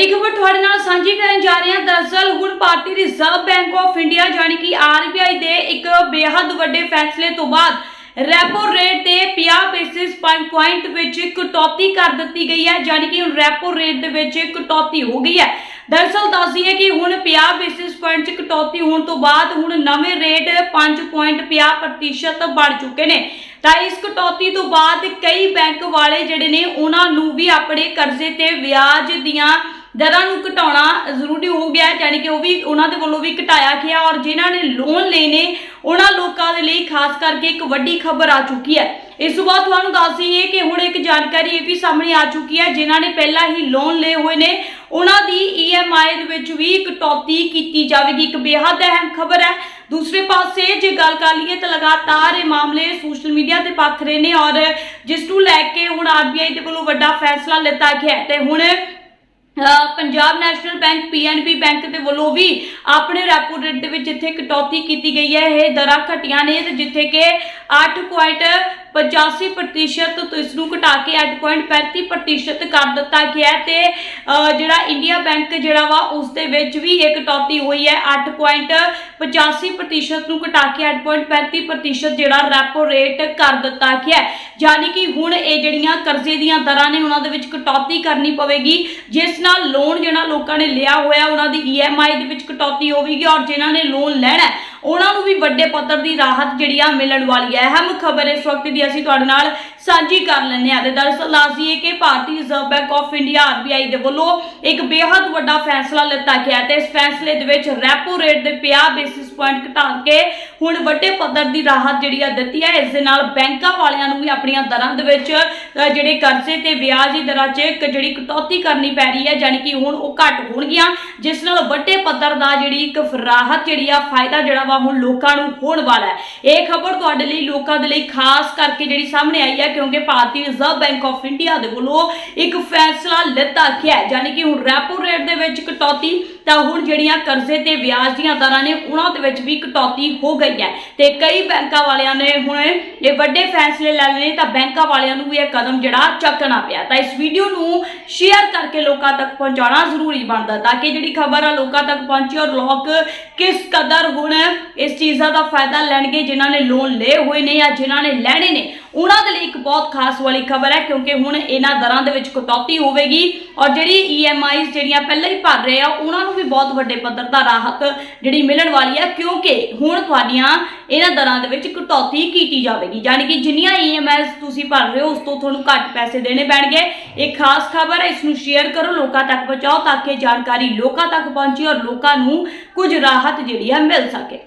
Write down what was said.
ਵੱਡੀ ਖਬਰ ਤੁਹਾਡੇ ਨਾਲ ਸਾਂਝੀ ਕਰਨ ਜਾ ਰਹੇ ਹਾਂ। ਦਰਅਸਲ ਹੁਣ ਭਾਰਤੀ ਰਿਜ਼ਰਵ ਬੈਂਕ ਆਫ ਇੰਡੀਆ ਜਾਣੀ ਕਿ ਆਰਬੀਆਈ ਦੇ ਇੱਕ ਬੇਹੱਦ ਵੱਡੇ ਫੈਸਲੇ ਤੋਂ ਬਾਅਦ ਰੈਪੋ ਰੇਟ ਤੇ 50 ਬੇਸਿਸ ਪੁਆਇੰਟ ਵਿੱਚ ਕਟੌਤੀ ਕਰ ਦਿੱਤੀ ਗਈ ਹੈ। ਜਾਣੀ ਕਿ ਹੁਣ ਰੈਪੋ ਰੇਟ ਦੇ ਵਿੱਚ ਕਟੌਤੀ ਹੋ ਗਈ ਹੈ। ਦਰਅਸਲ ਦੱਸੀਏ ਕਿ ਹੁਣ 50 ਬੇਸਿਸ ਪੁਆਇੰਟ ਚ ਕਟੌਤੀ ਹੋਣ ਤੋਂ ਬਾਅਦ ਹੁਣ ਨਵੇਂ ਰੇਟ 5.50% ਬਣ ਚੁੱਕੇ ਨੇ। ਤਾਂ ਇਸ ਕਟੌਤੀ ਤੋਂ ਬਾਅਦ ਕਈ ਬੈਂਕ ਵਾਲੇ ਜਿਹੜੇ ਨੇ, ਉਹਨਾਂ ਨੂੰ ਵੀ ਆਪਣੇ ਕਰਜ਼ੇ ਤੇ ਵਿਆਜ ਦੀਆਂ ਦਰਾਂ ਨੂੰ ਘਟਾਉਣਾ ਜ਼ਰੂਰੀ ਹੋ ਗਿਆ ਹੈ ਯਾਨੀ ਕਿ ਉਹ ਵੀ ਉਹਨਾਂ ਦੇ ਵੱਲੋਂ ਵੀ ਘਟਾਇਆ ਗਿਆ ਔਰ ਜਿਨ੍ਹਾਂ ਨੇ ਲੋਨ ਲਏ ਨੇ ਉਹਨਾਂ ਲੋਕਾਂ ਦੇ ਲਈ ਖਾਸ ਕਰਕੇ ਇੱਕ ਵੱਡੀ ਖਬਰ ਆ ਚੁੱਕੀ ਹੈ। ਇਸ ਤੋਂ ਬਾਅਦ ਤੁਹਾਨੂੰ ਦੱਸ ਦਈਏ ਕਿ ਹੁਣ ਇੱਕ ਜਾਣਕਾਰੀ ਇਹ ਵੀ ਸਾਹਮਣੇ ਆ ਚੁੱਕੀ ਹੈ, ਜਿਨ੍ਹਾਂ ਨੇ ਪਹਿਲਾਂ ਹੀ ਲੋਨ ਲਏ ਹੋਏ ਨੇ, ਉਹਨਾਂ ਦੀ EMI ਦੇ ਵਿੱਚ ਵੀ ਕਟੌਤੀ ਕੀਤੀ ਜਾਵੇਗੀ, ਇੱਕ ਬੇਹੱਦ ਅਹਿਮ ਖਬਰ ਹੈ। ਦੂਸਰੇ ਪਾਸੇ ਜੇ ਗੱਲ ਕਰ ਲਈਏ ਤਾਂ ਲਗਾਤਾਰ ਇਹ ਮਾਮਲੇ ਸੋਸ਼ਲ ਮੀਡੀਆ ਤੇ ਪੱਖ ਰਹੇ ਨੇ ਔਰ ਜਿਸ ਨੂੰ ਲੈ ਕੇ ਹੁਣ ਆਰਬੀਆਈ ਦੇ ਵੱਲੋਂ ਵੱਡਾ ਫੈਸਲਾ ਲਿੱਤਾ ਗਿਆ ਹੈ ਤੇ ਹੁਣ Punjab national bank PNB bank ਦੇ ਵੱਲੋਂ ਵੀ ਆਪਣੇ ਰੈਪੋ ਰੇਟ ਦੇ ਵਿੱਚ ਜਿੱਥੇ ਕਟੌਤੀ ਕੀਤੀ ਗਈ ਹੈ। ਇਹ ਦਰਾਂ ਘਟੀਆਂ ਨੇ ਤੇ ਜਿੱਥੇ ਕਿ 8.85% ਤੋਂ ਇਸ ਨੂੰ ਘਟਾ ਕੇ 8.35% ਕਰ ਦਿੱਤਾ ਗਿਆ ਹੈ ਤੇ ਜਿਹੜਾ ਇੰਡੀਆ ਬੈਂਕ ਜਿਹੜਾ ਵਾ ਉਸ ਦੇ ਵਿੱਚ ਵੀ ਇਹ ਕਟੌਤੀ ਹੋਈ ਹੈ। 8.85% ਨੂੰ ਘਟਾ ਕੇ 8.35% ਜਿਹੜਾ ਰੈਪੋ ਰੇਟ ਕਰ ਦਿੱਤਾ ਗਿਆ ਹੈ। ਯਾਨੀ ਕਿ ਹੁਣ ਇਹ ਜਿਹੜੀਆਂ ਕਰਜ਼ੇ ਦੀਆਂ ਦਰਾਂ ਨੇ, ਉਹਨਾਂ ਦੇ ਵਿੱਚ ਕਟੌਤੀ ਕਰਨੀ ਪਵੇਗੀ। ਜਿਸ ਨਾਲ ਲੋਨ ਜਿਹੜਾ ਲੋਕਾਂ ਨੇ ਲਿਆ ਹੋਇਆ, ਉਹਨਾਂ ਦੀ EMI ਦੇ ਵਿੱਚ ਕਟੌਤੀ ਹੋਵੇਗੀ ਔਰ ਜਿਨ੍ਹਾਂ ਨੇ ਲੋਨ ਲੈਣਾ ਉਹਨਾਂ ਨੂੰ ਵੀ ਵੱਡੇ ਪੱਧਰ ਦੀ ਰਾਹਤ ਜਿਹੜੀ ਆ ਮਿਲਣ ਵਾਲੀ ਹੈ। ਅਹਿਮ ਖਬਰ ਇਸ ਵਕਤ ਦੀ ਅਸੀਂ ਤੁਹਾਡੇ ਨਾਲ ਸਾਂਝੀ ਕਰ ਲੈਂਦੇ ਹਾਂ ਤੇ ਦਰਅਸਲ ਦੱਸਦੀਏ ਕਿ ਭਾਰਤੀ reserve bank of India RBI ਦੇ ਵੱਲੋਂ ਇੱਕ ਬੇਹੱਦ ਵੱਡਾ ਫੈਸਲਾ ਲਿੱਤਾ ਗਿਆ ਹੈ ਤੇ ਇਸ ਫੈਸਲੇ ਦੇ ਵਿੱਚ ਰੈਪੋ ਰੇਟ ਦੇ 50 ਬੇਸਿਸ ਪੁਆਇੰਟ ਘਟਾ ਕੇ ਹੁਣ ਵੱਡੇ ਪੱਧਰ ਦੀ ਰਾਹਤ ਜਿਹੜੀ ਆ ਦਿੱਤੀ ਹੈ ਇਸ ਦੇ ਨਾਲ ਬੈਂਕਾਂ ਵਾਲਿਆਂ ਨੂੰ ਵੀ ਆਪਣੀਆਂ ਦਰਾਂ ਦੇ ਵਿੱਚ ਜਿਹੜੇ ਕਰਜ਼ੇ ਤੇ ਵਿਆਜ ਦੀ ਦਰਾਂ 'ਚ ਇੱਕ ਜਿਹੜੀ ਕਟੌਤੀ ਕਰਨੀ ਪੈ ਰਹੀ ਹੈ ਯਾਨੀ ਕਿ ਹੁਣ ਉਹ ਘੱਟ ਹੋਣਗੀਆਂ, ਜਿਸ ਨਾਲ ਵੱਡੇ ਪੱਧਰ ਦਾ ਜਿਹੜੀ ਇੱਕ ਰਾਹਤ ਜਿਹੜੀ ਆ, ਫਾਇਦਾ ਜਿਹੜਾ ਵਾ ਹੁਣ ਲੋਕਾਂ ਨੂੰ ਹੋਣ ਵਾਲਾ ਹੈ। ਇਹ ਖਬਰ ਤੁਹਾਡੇ ਲਈ, ਲੋਕਾਂ ਦੇ ਲਈ ਖਾਸ ਕਰਕੇ ਜਿਹੜੀ ਸਾਹਮਣੇ ਆਈ ਹੈ, ਕਿਉਂਕਿ ਭਾਰਤੀ ਰਿਜ਼ਰਵ ਬੈਂਕ ਆਫ ਇੰਡੀਆ ਦੇ ਵੱਲੋਂ ਇੱਕ ਫੈਸਲਾ ਲਿੱਤਾ ਗਿਆ ਹੈ ਯਾਨੀ ਕਿ ਹੁਣ ਰੈਪੋ ਰੇਟ ਦੇ ਵਿੱਚ ਕਟੌਤੀ, ਤਾਂ ਹੁਣ ਜਿਹੜੀਆਂ ਕਰਜ਼ੇ ਤੇ ਵਿਆਜ ਦੀਆਂ ਦਰਾਂ ਨੇ, ਉਹਨਾਂ ਦੇ ਵਿੱਚ ਵੀ ਕਟੌਤੀ ਹੋ ਗਈ ਹੈ ਤੇ ਕਈ ਬੈਂਕਾਂ ਵਾਲਿਆਂ ਨੇ ਹੁਣ ਇਹ ਵੱਡੇ ਫੈਸਲੇ ਲੈ ਲਏ ਤਾਂ ਬੈਂਕਾਂ ਵਾਲਿਆਂ ਨੂੰ ਵੀ ਇਹ ਕਦਮ ਜਿਹੜਾ ਚੱਕਣਾ ਪਿਆ। ਤਾਂ ਇਸ ਵੀਡੀਓ ਨੂੰ ਸ਼ੇਅਰ ਕਰਕੇ ਲੋਕਾਂ ਤੱਕ ਪਹੁੰਚਾਉਣਾ ਜ਼ਰੂਰੀ ਬਣਦਾ ਤਾਂ ਕਿ ਜਿਹੜੀ ਖਬਰ ਆ ਲੋਕਾਂ ਤੱਕ ਪਹੁੰਚੇ ਔਰ ਲੋਕ ਕਿਸ ਕਦਰ ਹੁਣ ਇਸ ਚੀਜ਼ਾਂ ਦਾ ਫਾਇਦਾ ਲੈਣਗੇ, ਜਿਨ੍ਹਾਂ ਨੇ ਲੋਨ ਲਏ ਹੋਏ ਨੇ ਜਾਂ ਜਿਨ੍ਹਾਂ ਨੇ ਲੈਣੇ ਨੇ। ਉਹਨਾਂ ਦੇ ਲਈ ਇੱਕ ਬਹੁਤ ਖਾਸ ਵਾਲੀ ਖਬਰ ਹੈ, ਕਿਉਂਕਿ ਹੁਣ ਇਹਨਾਂ ਦਰਾਂ ਦੇ ਵਿੱਚ ਕਟੌਤੀ ਹੋਵੇਗੀ ਔਰ ਜਿਹੜੀ EMIs ਜਿਹੜੀਆਂ ਪਹਿਲਾਂ ਹੀ ਭਰ ਰਹੇ ਆ, ਉਹਨਾਂ ਨੂੰ ਵੀ ਬਹੁਤ ਵੱਡੇ ਪੱਧਰ ਦਾ ਰਾਹਤ ਜਿਹੜੀ ਮਿਲਣ ਵਾਲੀ ਹੈ ਕਿਉਂਕਿ ਹੁਣ ਤੁਹਾਡੀਆਂ ਇਹਨਾਂ ਦਰਾਂ ਦੇ ਵਿੱਚ ਕਟੌਤੀ ਕੀਤੀ ਜਾਵੇਗੀ। ਯਾਨੀ ਕਿ ਜਿੰਨੀਆਂ EMIs ਤੁਸੀਂ ਭਰ ਰਹੇ ਹੋ, ਉਸ ਤੋਂ ਤੁਹਾਨੂੰ ਘੱਟ ਪੈਸੇ ਦੇਣੇ ਪੈਣਗੇ। ਇਹ ਖਾਸ ਖਬਰ ਹੈ, ਇਸ ਨੂੰ ਸ਼ੇਅਰ ਕਰੋ, ਲੋਕਾਂ ਤੱਕ ਪਹੁੰਚਾਓ, ਤਾਂ ਕਿ ਜਾਣਕਾਰੀ ਲੋਕਾਂ ਤੱਕ ਪਹੁੰਚੇ ਔਰ ਲੋਕਾਂ ਨੂੰ ਕੁਝ ਰਾਹਤ ਜਿਹੜੀ ਹੈ ਮਿਲ ਸਕੇ।